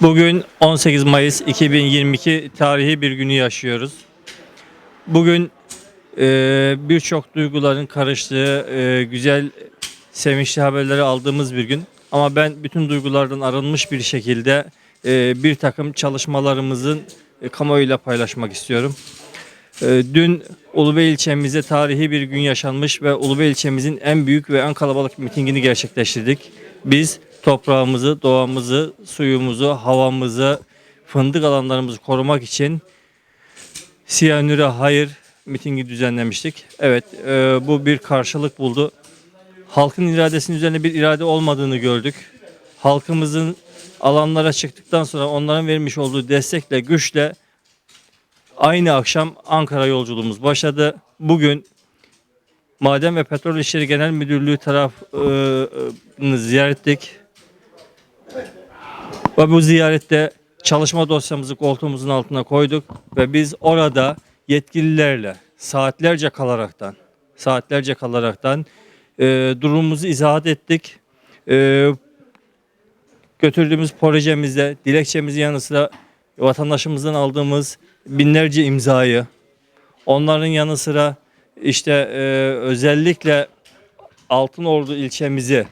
Bugün 18 Mayıs 2022 tarihi bir günü yaşıyoruz. Bugün e, birçok duyguların karıştığı e, güzel, sevinçli haberleri aldığımız bir gün. Ama ben bütün duygulardan arınmış bir şekilde e, bir takım çalışmalarımızın e, kamuoyuyla paylaşmak istiyorum. E, Dün Ulubey ilçemizde tarihi bir gün yaşanmış ve Ulubey ilçemizin en büyük ve en kalabalık mitingini gerçekleştirdik. Biz toprağımızı, doğamızı, suyumuzu, havamızı, fındık alanlarımızı korumak için Siyanür'e hayır mitingi düzenlemiştik. Evet e, bu bir karşılık buldu. Halkın iradesinin üzerine bir irade olmadığını gördük. Halkımızın alanlara çıktıktan sonra onların vermiş olduğu destekle, güçle Aynı akşam Ankara yolculuğumuz başladı. Bugün Maden ve Petrol İşleri Genel Müdürlüğü tarafını ziyaret ettik. Ve bu ziyarette çalışma dosyamızı koltuğumuzun altına koyduk ve biz orada yetkililerle saatlerce kalaraktan saatlerce kalaraktan e, durumumuzu izahat ettik. E, götürdüğümüz projemizde dilekçemizin yanı sıra vatandaşımızdan aldığımız binlerce imzayı onların yanı sıra işte e, özellikle Altınordu ilçemizi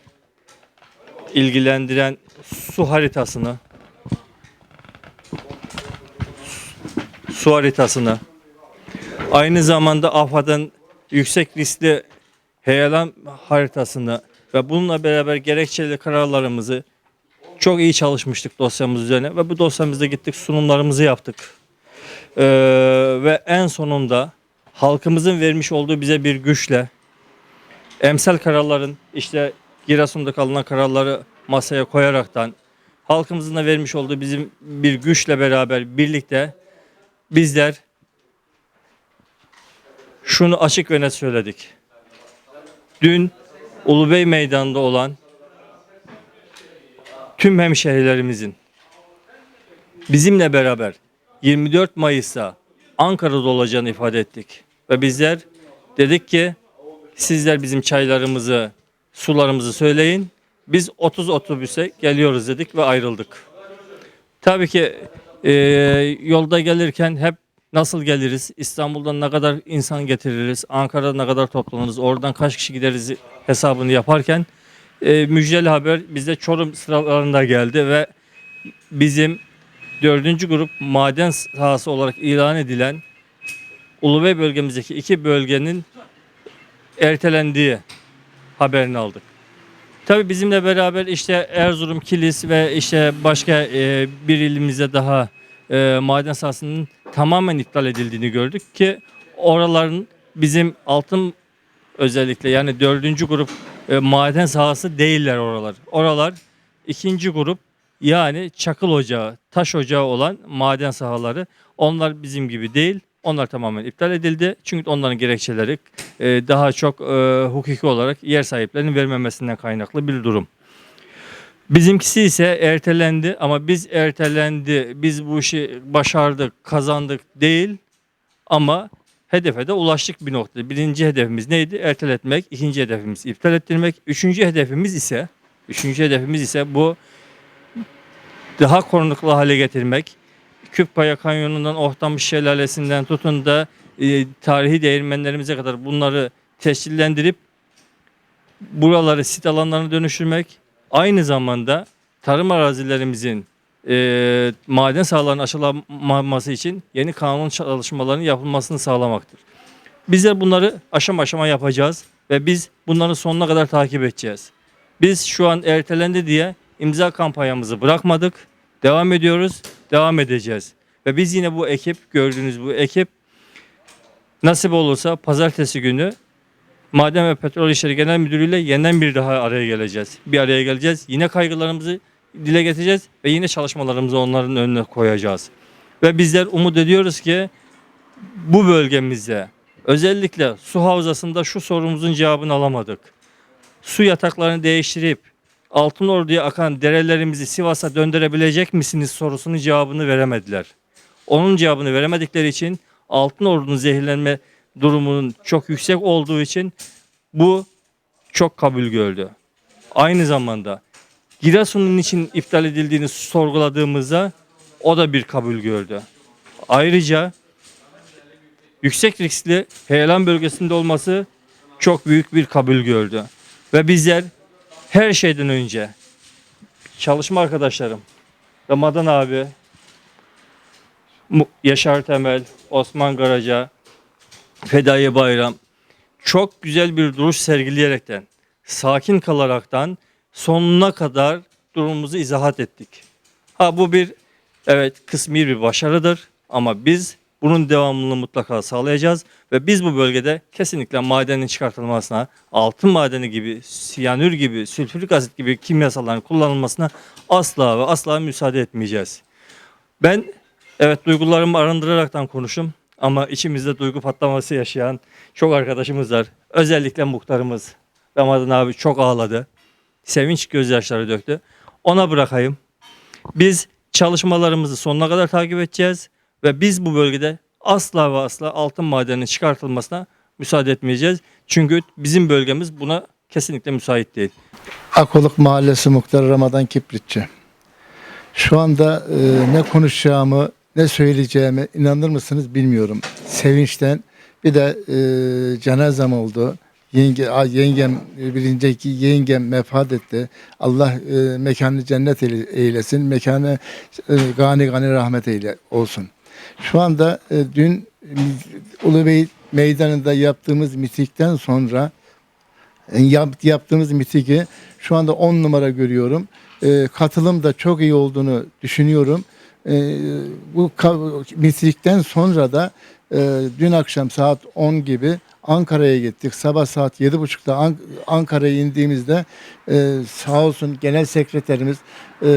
ilgilendiren su haritasını su haritasını aynı zamanda AFAD'ın yüksek riskli heyelan haritasını ve bununla beraber gerekçeli kararlarımızı çok iyi çalışmıştık dosyamız üzerine ve bu dosyamızda gittik sunumlarımızı yaptık. Ee, ve en sonunda halkımızın vermiş olduğu bize bir güçle emsal kararların işte Giresun'da alınan kararları masaya koyaraktan halkımızın da vermiş olduğu bizim bir güçle beraber birlikte bizler şunu açık ve net söyledik. Dün Ulubey Meydanı'nda olan tüm hemşehrilerimizin bizimle beraber 24 Mayıs'ta Ankara'da olacağını ifade ettik. Ve bizler dedik ki sizler bizim çaylarımızı, sularımızı söyleyin. Biz 30 otobüse geliyoruz dedik ve ayrıldık. Tabii ki e, yolda gelirken hep nasıl geliriz, İstanbul'dan ne kadar insan getiririz, Ankara'da ne kadar toplanırız, oradan kaç kişi gideriz hesabını yaparken e, müjdeli haber bizde Çorum sıralarında geldi ve bizim dördüncü grup maden sahası olarak ilan edilen Ulubey bölgemizdeki iki bölgenin ertelendiği haberini aldık. Tabii bizimle beraber işte Erzurum, Kilis ve işte başka e, bir ilimizde daha e, maden sahasının tamamen iptal edildiğini gördük ki oraların bizim altın özellikle yani dördüncü grup e, maden sahası değiller oralar. Oralar ikinci grup yani çakıl ocağı, taş ocağı olan maden sahaları. Onlar bizim gibi değil. Onlar tamamen iptal edildi. Çünkü onların gerekçeleri e, daha çok e, hukuki olarak yer sahiplerinin vermemesinden kaynaklı bir durum. Bizimkisi ise ertelendi ama biz ertelendi, biz bu işi başardık, kazandık değil ama hedefe de ulaştık bir noktada. Birinci hedefimiz neydi? Erteletmek. İkinci hedefimiz iptal ettirmek. Üçüncü hedefimiz ise üçüncü hedefimiz ise bu daha korunaklı hale getirmek. Küpkaya Kanyonu'ndan Ohtamış Şelalesi'nden tutun da e, tarihi değirmenlerimize kadar bunları tescillendirip buraları sit alanlarına dönüştürmek. Aynı zamanda tarım arazilerimizin e, maden sahalarının aşılanmaması için yeni kanun çalışmalarının yapılmasını sağlamaktır. Bizler bunları aşama aşama yapacağız ve biz bunların sonuna kadar takip edeceğiz. Biz şu an ertelendi diye imza kampanyamızı bırakmadık. Devam ediyoruz, devam edeceğiz. Ve biz yine bu ekip, gördüğünüz bu ekip nasip olursa pazartesi günü Maden ve Petrol İşleri Genel Müdürlüğü ile yeniden bir daha araya geleceğiz. Bir araya geleceğiz. Yine kaygılarımızı dile getireceğiz ve yine çalışmalarımızı onların önüne koyacağız. Ve bizler umut ediyoruz ki bu bölgemizde özellikle su havzasında şu sorumuzun cevabını alamadık. Su yataklarını değiştirip Altınordu'ya akan derelerimizi Sivas'a döndürebilecek misiniz sorusunun cevabını veremediler. Onun cevabını veremedikleri için Altınordu'nun zehirlenme durumunun çok yüksek olduğu için bu çok kabul gördü. Aynı zamanda Giresun'un için iptal edildiğini sorguladığımızda o da bir kabul gördü. Ayrıca yüksek riskli heyelan bölgesinde olması çok büyük bir kabul gördü. Ve bizler her şeyden önce çalışma arkadaşlarım, Ramazan abi, Yaşar Temel, Osman Garaca, Fedai Bayram çok güzel bir duruş sergileyerekten, sakin kalaraktan sonuna kadar durumumuzu izahat ettik. Ha bu bir evet kısmi bir başarıdır ama biz bunun devamlılığını mutlaka sağlayacağız ve biz bu bölgede kesinlikle madenin çıkartılmasına, altın madeni gibi, siyanür gibi, sülfürik asit gibi kimyasalların kullanılmasına asla ve asla müsaade etmeyeceğiz. Ben evet duygularımı arındıraraktan konuşum ama içimizde duygu patlaması yaşayan çok arkadaşımız var. Özellikle muhtarımız Ramazan abi çok ağladı. Sevinç gözyaşları döktü. Ona bırakayım. Biz çalışmalarımızı sonuna kadar takip edeceğiz ve biz bu bölgede asla ve asla altın madeninin çıkartılmasına müsaade etmeyeceğiz. Çünkü bizim bölgemiz buna kesinlikle müsait değil. Akoluk Mahallesi Muhtarı Ramazan Kipritçi. Şu anda e, ne konuşacağımı, ne söyleyeceğimi inanır mısınız bilmiyorum. Sevinçten bir de e, cenazem oldu. Yenge, a- yengem, birinciki yengem vefat etti. Allah e, mekanı cennet eyle- eylesin. Mekanı e, gani gani rahmet eyle olsun. Şu anda e, dün e, Ulubey Meydanı'nda yaptığımız mitikten sonra e, yap- yaptığımız mitigi şu anda 10 numara görüyorum. E, katılım da çok iyi olduğunu düşünüyorum. E, bu mitikten sonra da e, dün akşam saat 10 gibi Ankara'ya gittik. Sabah saat 7.30'da An- Ankara'ya indiğimizde e, sağ olsun genel sekreterimiz e,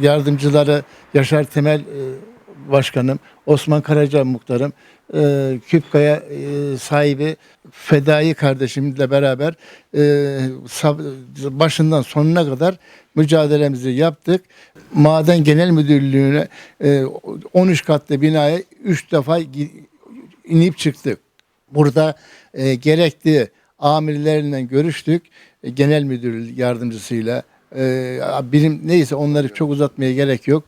yardımcıları Yaşar Temel e, başkanım, Osman Karaca muhtarım, e, Küpkaya e, sahibi Fedai kardeşimle beraber e, başından sonuna kadar mücadelemizi yaptık. Maden Genel Müdürlüğü'ne e, 13 katlı binaya 3 defa inip çıktık. Burada e, gerekli amirleriyle görüştük. E, genel müdür yardımcısıyla. E, birim neyse onları çok uzatmaya gerek yok.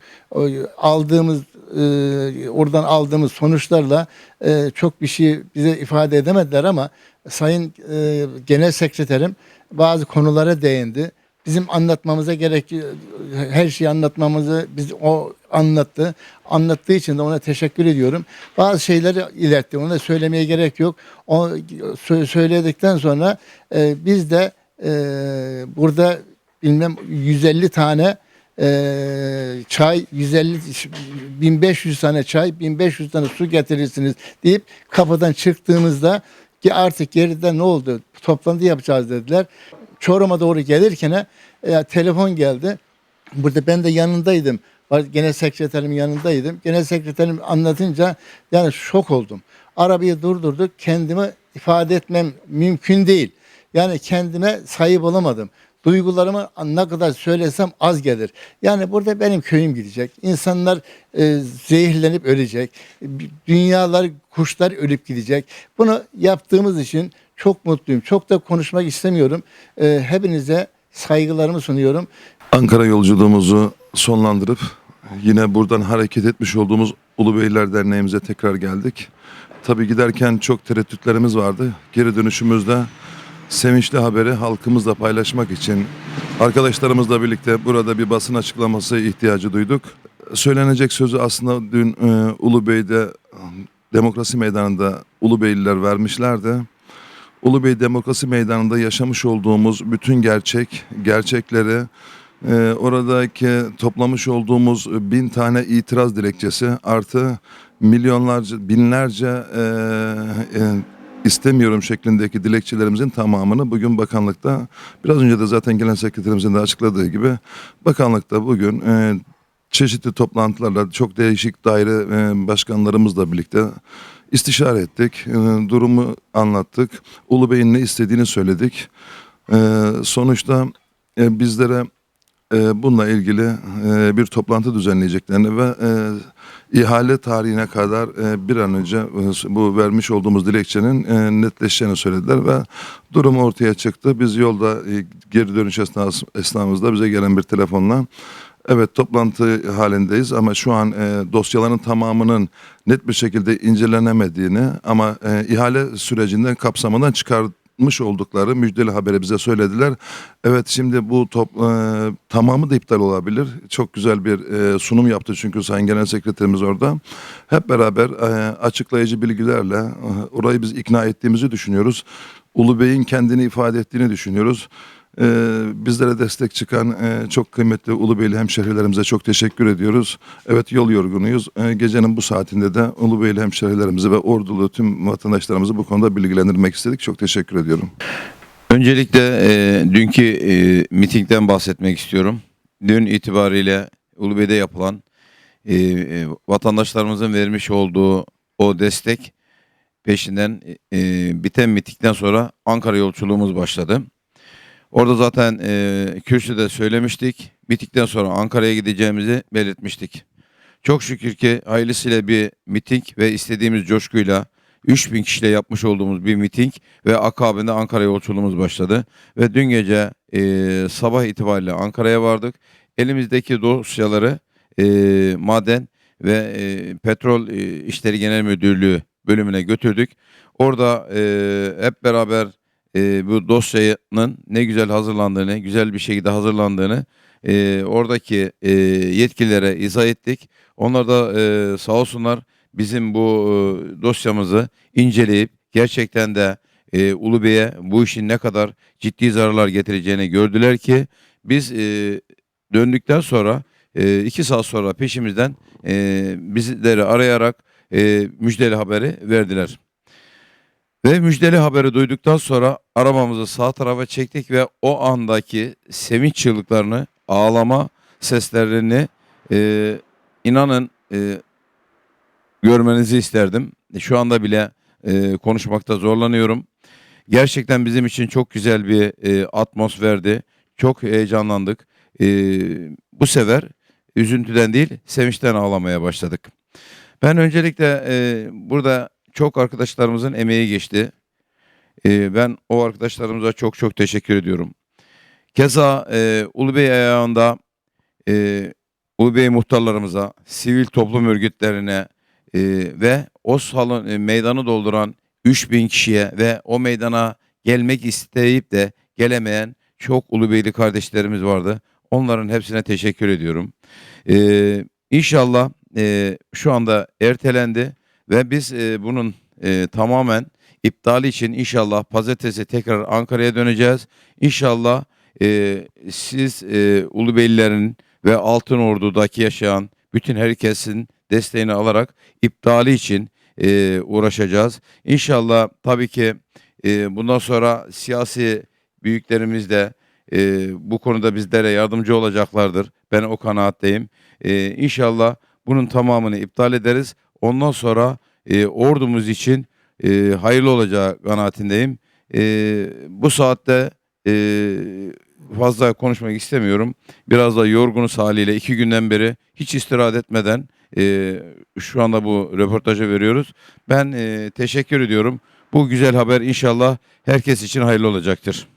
Aldığımız e, oradan aldığımız sonuçlarla e, çok bir şey bize ifade edemediler ama Sayın e, Genel Sekreterim bazı konulara değindi. Bizim anlatmamıza gerek her şeyi anlatmamızı biz o anlattı. Anlattığı için de ona teşekkür ediyorum. Bazı şeyleri iletti. Ona söylemeye gerek yok. O sö- söyledikten sonra e, biz de e, burada bilmem 150 tane e, çay 150 1500 tane çay 1500 tane su getirirsiniz deyip kapıdan çıktığımızda ki artık geride ne oldu toplantı yapacağız dediler. Çorum'a doğru gelirken e, telefon geldi. Burada ben de yanındaydım. Genel sekreterimin yanındaydım. Genel sekreterim anlatınca yani şok oldum. Arabayı durdurduk. Kendimi ifade etmem mümkün değil. Yani kendime sahip olamadım. Duygularımı ne kadar söylesem az gelir. Yani burada benim köyüm gidecek. İnsanlar e, zehirlenip ölecek. Dünyalar, kuşlar ölüp gidecek. Bunu yaptığımız için çok mutluyum. Çok da konuşmak istemiyorum. E, hepinize saygılarımı sunuyorum. Ankara yolculuğumuzu sonlandırıp yine buradan hareket etmiş olduğumuz Ulubeyler Derneğimize tekrar geldik. Tabii giderken çok tereddütlerimiz vardı. Geri dönüşümüzde sevinçli haberi halkımızla paylaşmak için arkadaşlarımızla birlikte burada bir basın açıklaması ihtiyacı duyduk. Söylenecek sözü aslında dün e, Ulubey'de Demokrasi Meydanı'nda Ulubeyliler vermişlerdi. Ulubey Demokrasi Meydanı'nda yaşamış olduğumuz bütün gerçek, gerçekleri, e, oradaki toplamış olduğumuz bin tane itiraz dilekçesi artı milyonlarca, binlerce e, e, istemiyorum şeklindeki dilekçelerimizin tamamını bugün bakanlıkta, biraz önce de zaten gelen sekreterimizin de açıkladığı gibi bakanlıkta bugün e, çeşitli toplantılarla çok değişik daire e, başkanlarımızla birlikte istişare ettik. E, durumu anlattık. Ulu Bey'in ne istediğini söyledik. E, sonuçta e, bizlere e, bununla ilgili e, bir toplantı düzenleyeceklerini ve e, ihale tarihine kadar e, bir an önce bu vermiş olduğumuz dilekçenin netleşeceğini söylediler ve durum ortaya çıktı. Biz yolda geri dönüş esnas, bize gelen bir telefonla evet toplantı halindeyiz ama şu an dosyaların tamamının net bir şekilde incelenemediğini ama ihale sürecinden kapsamından çıkartmış oldukları müjdeli haberi bize söylediler. Evet şimdi bu top, e, tamamı da iptal olabilir. Çok güzel bir e, sunum yaptı çünkü Sayın Genel Sekreterimiz orada. Hep beraber e, açıklayıcı bilgilerle e, orayı biz ikna ettiğimizi düşünüyoruz. Ulu Bey'in kendini ifade ettiğini düşünüyoruz. Ee, bizlere destek çıkan e, çok kıymetli Ulubeyli hemşehrilerimize çok teşekkür ediyoruz. Evet yol yorgunuyuz. Ee, gecenin bu saatinde de Ulubeyli hemşehrilerimizi ve ordulu tüm vatandaşlarımızı bu konuda bilgilendirmek istedik. Çok teşekkür ediyorum. Öncelikle e, dünkü e, mitingden bahsetmek istiyorum. Dün itibariyle Ulubey'de yapılan e, e, vatandaşlarımızın vermiş olduğu o destek peşinden e, biten mitingden sonra Ankara yolculuğumuz başladı. Orada zaten e, kürsüde söylemiştik. Bittikten sonra Ankara'ya gideceğimizi belirtmiştik. Çok şükür ki hayırlısıyla bir miting ve istediğimiz coşkuyla 3000 kişiyle yapmış olduğumuz bir miting ve akabinde Ankara yolculuğumuz başladı. Ve dün gece e, sabah itibariyle Ankara'ya vardık. Elimizdeki dosyaları e, maden ve e, petrol e, işleri genel müdürlüğü bölümüne götürdük. Orada e, hep beraber e, bu dosyanın ne güzel hazırlandığını, güzel bir şekilde hazırlandığını e, oradaki e, yetkililere izah ettik. Onlar da e, sağ olsunlar bizim bu e, dosyamızı inceleyip gerçekten de e, Ulu Bey'e bu işin ne kadar ciddi zararlar getireceğini gördüler ki biz e, döndükten sonra e, iki saat sonra peşimizden e, bizleri arayarak e, müjdeli haberi verdiler. Ve müjdeli haberi duyduktan sonra arabamızı sağ tarafa çektik ve o andaki sevinç çığlıklarını, ağlama seslerini e, inanın e, görmenizi isterdim. Şu anda bile e, konuşmakta zorlanıyorum. Gerçekten bizim için çok güzel bir e, atmosferdi. Çok heyecanlandık. E, bu sefer üzüntüden değil, sevinçten ağlamaya başladık. Ben öncelikle e, burada çok arkadaşlarımızın emeği geçti. E, ben o arkadaşlarımıza çok çok teşekkür ediyorum. Keza e, Ulubey ayağında e, Ulubey muhtarlarımıza, sivil toplum örgütlerine e, ve o salon e, meydanı dolduran 3000 kişiye ve o meydana gelmek isteyip de gelemeyen çok Ulubeyli kardeşlerimiz vardı. Onların hepsine teşekkür ediyorum. E, inşallah e, şu anda ertelendi ve biz e, bunun e, tamamen iptali için inşallah pazartesi tekrar Ankara'ya döneceğiz. İnşallah e, siz e, Ulubeylilerin ve Altın Ordu'daki yaşayan bütün herkesin desteğini alarak iptali için e, uğraşacağız. İnşallah tabii ki e, bundan sonra siyasi büyüklerimiz de e, bu konuda bizlere yardımcı olacaklardır. Ben o kanaatteyim. E, inşallah bunun tamamını iptal ederiz. Ondan sonra e, ordumuz için e, hayırlı olacağı kanaatindeyim. E, bu saatte e, fazla konuşmak istemiyorum. Biraz da yorgunuz haliyle iki günden beri hiç istirahat etmeden e, şu anda bu röportajı veriyoruz. Ben e, teşekkür ediyorum. Bu güzel haber inşallah herkes için hayırlı olacaktır.